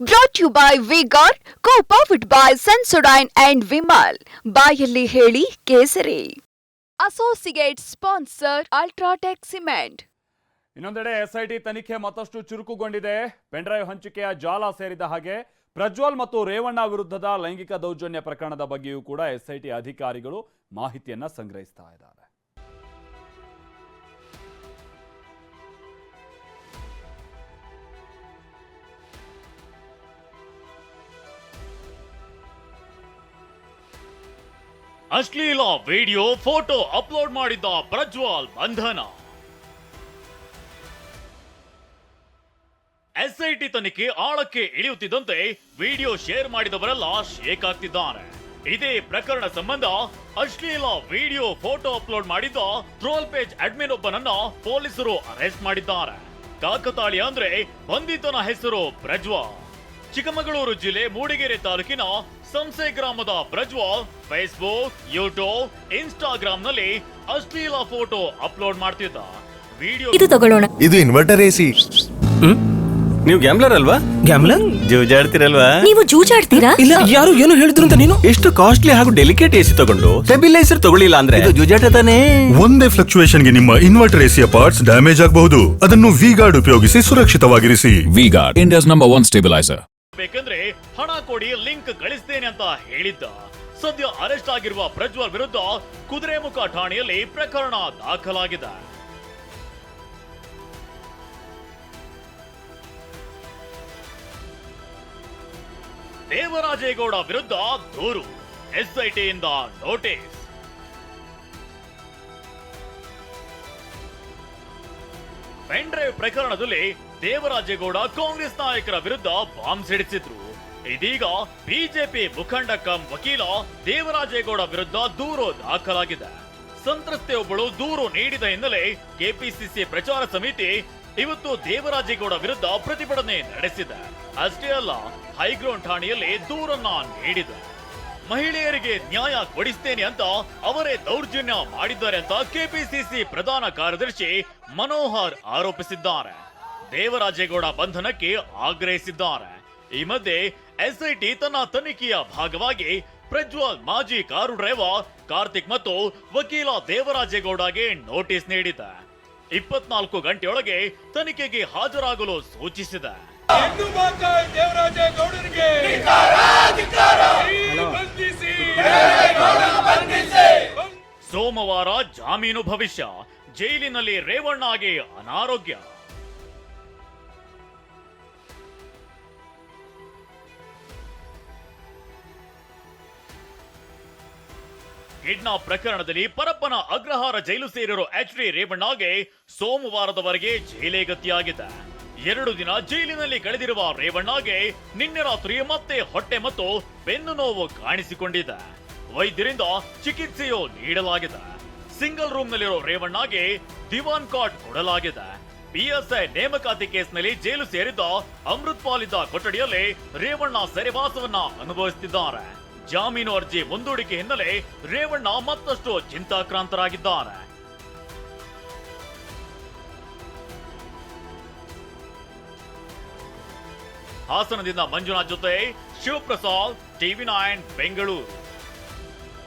Brought you by vigour co powered by Sensodyne and Vimal ಬಾಯಲ್ಲಿ ಹೇಳಿ ಕೇಸರಿ. Associate sponsor UltraTech cement ಇನ್ನೊಂದೆಡೆ SIT ತನಿಖೆ ಮತ್ತಷ್ಟು ಚುರುಕುಗೊಂಡಿದೆ. ಪೆಂಡ್ರೈವ್ ಹಂಚಿಕೆಯ ಜಾಲ ಸೇರಿದ ಹಾಗೆ ಪ್ರಜ್ವಲ್ ಮತ್ತು ರೇವಣ್ಣ ವಿರುದ್ಧದ ಲೈಂಗಿಕ ದೌರ್ಜನ್ಯ ಪ್ರಕರಣದ ಬಗ್ಗೆಯೂ ಕೂಡ ಎಸ್ಐಟಿ ಅಧಿಕಾರಿಗಳು ಮಾಹಿತಿಯನ್ನ ಸಂಗ್ರಹಿಸ್ತಾ ಇದ್ದಾರೆ. ಅಶ್ಲೀಲ ವಿಡಿಯೋ ಫೋಟೋ ಅಪ್ಲೋಡ್ ಮಾಡಿದ್ದ ಪ್ರಜ್ವಲ್ ಬಂಧನ. ಎಸ್ಐಟಿ ತನಿಖೆ ಆಳಕ್ಕೆ ಇಳಿಯುತ್ತಿದ್ದಂತೆ ವಿಡಿಯೋ ಶೇರ್ ಮಾಡಿದವರೆಲ್ಲ ಶೇಕ್ ಆಗ್ತಿದ್ದಾರೆ. ಇದೇ ಪ್ರಕರಣ ಸಂಬಂಧ ಅಶ್ಲೀಲ ವಿಡಿಯೋ ಫೋಟೋ ಅಪ್ಲೋಡ್ ಮಾಡಿದ್ದ ಟ್ರೋಲ್ ಪೇಜ್ ಅಡ್ಮಿನ್ ಒಬ್ಬನನ್ನ ಪೊಲೀಸರು ಅರೆಸ್ಟ್ ಮಾಡಿದ್ದಾರೆ. ಕಾಕತಾಳಿ ಅಂದ್ರೆ ಬಂಧಿತನ ಹೆಸರು ಪ್ರಜ್ವಲ್. ಚಿಕ್ಕಮಗಳೂರು ಜಿಲ್ಲೆ ಮೂಡಿಗೆರೆ ತಾಲೂಕಿನ ಸಂಸೆ ಗ್ರಾಮದ ಪ್ರಜ್ವಾಲ್ ಫೇಸ್ಬುಕ್ ಯೂಟ್ಯೂಬ್ ಇನ್ಸ್ಟಾಗ್ರಾಮ್ನಲ್ಲಿ ಅಶ್ಲೀಲ ಫೋಟೋ ಅಪ್ಲೋಡ್ ಮಾಡ್ತಿದ್ದ. ವಿಡಿಯೋ ಇದು ತಗೊಳ್ಳೋಣ. ಇದು ಇನ್ವರ್ಟರ್ ಎಸಿ ನೀವು ಗ್ಯಾಮ್ಲರ್ ಅಲ್ವಾ? ಗ್ಯಾಮ್ಲರ್ ಜೂಜಾಡ್ತಿರಲ್ವಾ? ನೀವು ಜೂಜಾಡ್ತೀರಾ? ಇಲ್ಲ ಯಾರು ಏನು ಹೇಳಿದ್ರು ಅಂತ ನೀನು? ಎಷ್ಟು ಕಾಸ್ಟ್ಲಿ ಹಾಗೂ ಡೆಲಿಕೇಟ್ ಎಸಿ ತಗೊಂಡು ಸ್ಟೆಬಿಲೈಸರ್ ತಗೊಳ್ಳಿಲ್ಲ ಅಂದ್ರೆ ಇದು ಜೂಜಾಟ ತಾನೇ? ಒಂದೇ ಫ್ಲಕ್ಚುಯೇಷನ್ಗೆ ನಿಮ್ಮ ಇನ್ವರ್ಟರ್ ಎಸಿಯ ಪಾರ್ಟ್ಸ್ ಡ್ಯಾಮೇಜ್ ಆಗಬಹುದು. ಅದನ್ನು ವಿ ಗಾರ್ಡ್ ಉಪಯೋಗಿಸಿ ಸುರಕ್ಷಿತವಾಗಿರಿಸಿ. V guard India's number one stabilizer. ಬೇಕಂದ್ರೆ ಹಣ ಕೊಡಿ, ಲಿಂಕ್ ಗಳಿಸ್ತೇನೆ ಅಂತ ಹೇಳಿದ್ದ. ಸದ್ಯ ಅರೆಸ್ಟ್ ಆಗಿರುವ ಪ್ರಜ್ವಲ್ ವಿರುದ್ಧ ಕುದುರೆಮುಖ ಠಾಣೆಯಲ್ಲಿ ಪ್ರಕರಣ ದಾಖಲಾಗಿದೆ. ದೇವರಾಜೇಗೌಡ ವಿರುದ್ಧ ದೂರು ಎಸ್ಐಟಿಯಿಂದ ನೋಟಿಸ್. ಪೆನ್ ಡ್ರೈವ್ ಪ್ರಕರಣದಲ್ಲಿ ದೇವರಾಜೇಗೌಡ ಕಾಂಗ್ರೆಸ್ ನಾಯಕರ ವಿರುದ್ಧ ಬಾಂಬ್ ಸಿಡಿಸಿದ್ರು. ಇದೀಗ ಬಿಜೆಪಿ ಮುಖಂಡ ಕಂ ವಕೀಲ ದೇವರಾಜೇಗೌಡ ವಿರುದ್ಧ ದೂರು ದಾಖಲಾಗಿದೆ. ಸಂತ್ರಸ್ತೆ ಒಬ್ಬಳು ದೂರು ನೀಡಿದ ಹಿನ್ನೆಲೆ ಕೆಪಿಸಿಸಿ ಪ್ರಚಾರ ಸಮಿತಿ ಇವತ್ತು ದೇವರಾಜೇಗೌಡ ವಿರುದ್ಧ ಪ್ರತಿಭಟನೆ ನಡೆಸಿದೆ. ಅಷ್ಟೇ ಅಲ್ಲ, ಹೈಗ್ರೌಂಡ್ ಠಾಣೆಯಲ್ಲಿ ದೂರನ್ನ ನೀಡಿದೆ. ಮಹಿಳೆಯರಿಗೆ ನ್ಯಾಯ ಕೊಡಿಸ್ತೇನೆ ಅಂತ ಅವರೇ ದೌರ್ಜನ್ಯ ಮಾಡಿದ್ದಾರೆ ಅಂತ ಕೆಪಿಸಿಸಿ ಪ್ರಧಾನ ಕಾರ್ಯದರ್ಶಿ ಮನೋಹರ್ ಆರೋಪಿಸಿದ್ದಾರೆ. ದೇವರಾಜೇಗೌಡ ಬಂಧನಕ್ಕೆ ಆಗ್ರಹಿಸಿದ್ದಾರೆ. ಈ ಮಧ್ಯೆ ಎಸ್ಐಟಿ ತನ್ನ ತನಿಖೆಯ ಭಾಗವಾಗಿ ಪ್ರಜ್ವಲ್ ಮಾಜಿ ಕಾರು ಡ್ರೈವರ್ ಕಾರ್ತಿಕ್ ಮತ್ತು ವಕೀಲ ದೇವರಾಜೇಗೌಡಗೆ ನೋಟಿಸ್ ನೀಡಿದೆ. ಇಪ್ಪತ್ನಾಲ್ಕು ಗಂಟೆಯೊಳಗೆ ತನಿಖೆಗೆ ಹಾಜರಾಗಲು ಸೂಚಿಸಿದೆ. ಸೋಮವಾರ ಜಾಮೀನು ಭವಿಷ್ಯ. ಜೈಲಿನಲ್ಲಿ ರೇವಣ್ಣಗೆ ಅನಾರೋಗ್ಯ. ಕಿಡ್ನಾಪ್ ಪ್ರಕರಣದಲ್ಲಿ ಪರಪ್ಪನ ಅಗ್ರಹಾರ ಜೈಲು ಸೇರಿರೋ ಎಚ್ ಡಿ ರೇವಣ್ಣಗೆ ಸೋಮವಾರದವರೆಗೆ ಜೈಲೇ ಗತಿಯಾಗಿದೆ. ಎರಡು ದಿನ ಜೈಲಿನಲ್ಲಿ ಕಳೆದಿರುವ ರೇವಣ್ಣಗೆ ನಿನ್ನೆ ರಾತ್ರಿ ಮತ್ತೆ ಹೊಟ್ಟೆ ಮತ್ತು ಬೆನ್ನು ನೋವು ಕಾಣಿಸಿಕೊಂಡಿದೆ. ವೈದ್ಯರಿಂದ ಚಿಕಿತ್ಸೆಯು ನೀಡಲಾಗಿದೆ. ಸಿಂಗಲ್ ರೂಮ್ ನಲ್ಲಿರೋ ರೇವಣ್ಣಗೆ ದಿವಾನ್ ಕಾರ್ಡ್ ಕೊಡಲಾಗಿದೆ. ಪಿಎಸ್ಐ ನೇಮಕಾತಿ ಕೇಸ್ನಲ್ಲಿ ಜೈಲು ಸೇರಿದ್ದ ಅಮೃತ್ ಪಾಲ್ ಇದ್ದ ಕೊಠಡಿಯಲ್ಲಿ ರೇವಣ್ಣ ಸೆರೆವಾಸವನ್ನ ಅನುಭವಿಸುತ್ತಿದ್ದಾರೆ ಜಾಮೀನು ಅರ್ಜಿ ಮುಂದೂಡಿಕೆ ಹಿನ್ನೆಲೆ ರೇವಣ್ಣ ಮತ್ತಷ್ಟು ಚಿಂತಾಕ್ರಾಂತರಾಗಿದ್ದಾರೆ. ಹಾಸನದಿಂದ ಮಂಜುನಾಥ್ ಜೊತೆ Shivaprasad, TV nine, Bengaluru.